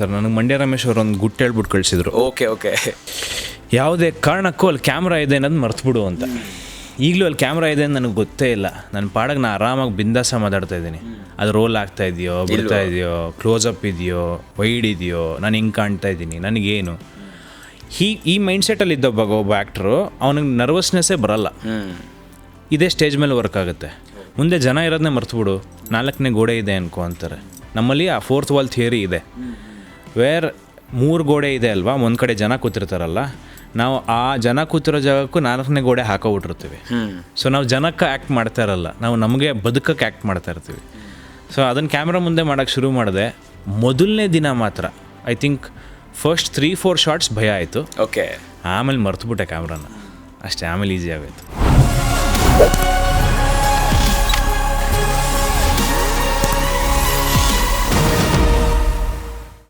Sir ನನಗೆ ಮಂಡ್ಯ ರಮೇಶ್ ಅವರು ಒಂದು ಗುಟ್ಟು ಹೇಳ್ಬಿಟ್ಟು ಕಳಿಸಿದ್ರು. Okay okay. ಯಾವುದೇ ಕಾರಣಕ್ಕೂ ಅಲ್ಲಿ ಕ್ಯಾಮ್ರಾ ಇದೆ ಅನ್ನೋದು ಮರ್ತ್ಬಿಡು ಅಂತ. ಈಗಲೂ ಅಲ್ಲಿ ಕ್ಯಾಮ್ರಾ ಇದೆ ಅಂತ ನನಗೆ ಗೊತ್ತೇ ಇಲ್ಲ. ನನ್ನ ಪಾಡಕ್ಕೆ ನಾನು ಆರಾಮಾಗಿ ಬಿಂದಾಸ ಮಾತಾಡ್ತಾ ಇದ್ದೀನಿ. ಅದು ರೋಲ್ ಆಗ್ತಾ ಇದೆಯೋ ಬಿಡ್ತಾ ಇದೆಯೋ ಕ್ಲೋಸಪ್ ಇದೆಯೋ ವೈಡ್ ಇದೆಯೋ ನಾನು ಹಿಂಗೆ ಕಾಣ್ತಾ ಇದ್ದೀನಿ. ನನಗೇನು? ಈ ಈ ಮೈಂಡ್ಸೆಟ್ಟಲ್ಲಿ ಇದ್ದೊಬ್ಬ ಒಬ್ಬ ಆ್ಯಕ್ಟ್ರು ಅವನಿಗೆ ನರ್ವಸ್ನೆಸ್ಸೇ ಬರಲ್ಲ. ಇದೇ ಸ್ಟೇಜ್ ಮೇಲೆ ವರ್ಕ್ ಆಗುತ್ತೆ. ಮುಂದೆ ಜನ ಇರೋದನ್ನೇ ಮರ್ತ್ಬಿಡು. ನಾಲ್ಕನೇ ಗೋಡೆ ಇದೆ ಅನ್ಕೋ ಅಂತಾರೆ. ನಮ್ಮಲ್ಲಿ ಆ ಫೋರ್ತ್ ವಾಲ್ ಥಿಯರಿ ಇದೆ. ವೇರ್ ಮೂರು ಗೋಡೆ ಇದೆ ಅಲ್ವಾ? ಒಂದು ಕಡೆ ಜನ ಕೂತಿರ್ತಾರಲ್ಲ ನಾವು ಆ ಜನ ಕೂತಿರೋ ಜಾಗಕ್ಕೂ ನಾಲ್ಕನೇ ಗೋಡೆ ಹಾಕೋಬಿಟ್ಟಿರ್ತೀವಿ. ಸೊ ನಾವು ಜನಕ್ಕೆ ಆ್ಯಕ್ಟ್ ಮಾಡ್ತಾ ಇರಲ್ಲ. ನಾವು ನಮಗೆ ಬದುಕಕ್ಕೆ ಆ್ಯಕ್ಟ್ ಮಾಡ್ತಾ ಇರ್ತೀವಿ. ಸೊ ಅದನ್ನು ಕ್ಯಾಮ್ರಾ ಮುಂದೆ ಮಾಡೋಕ್ಕೆ ಶುರು ಮಾಡಿದೆ. ಮೊದಲನೇ ದಿನ ಮಾತ್ರ I think first three four shorts ಭಯ ಆಯಿತು. ಓಕೆ ಆಮೇಲೆ ಮರ್ತುಬಿಟ್ಟೆ ಕ್ಯಾಮ್ರಾನ ಅಷ್ಟೇ ಆಮೇಲೆ ಈಸಿ ಆಗೋಯ್ತು.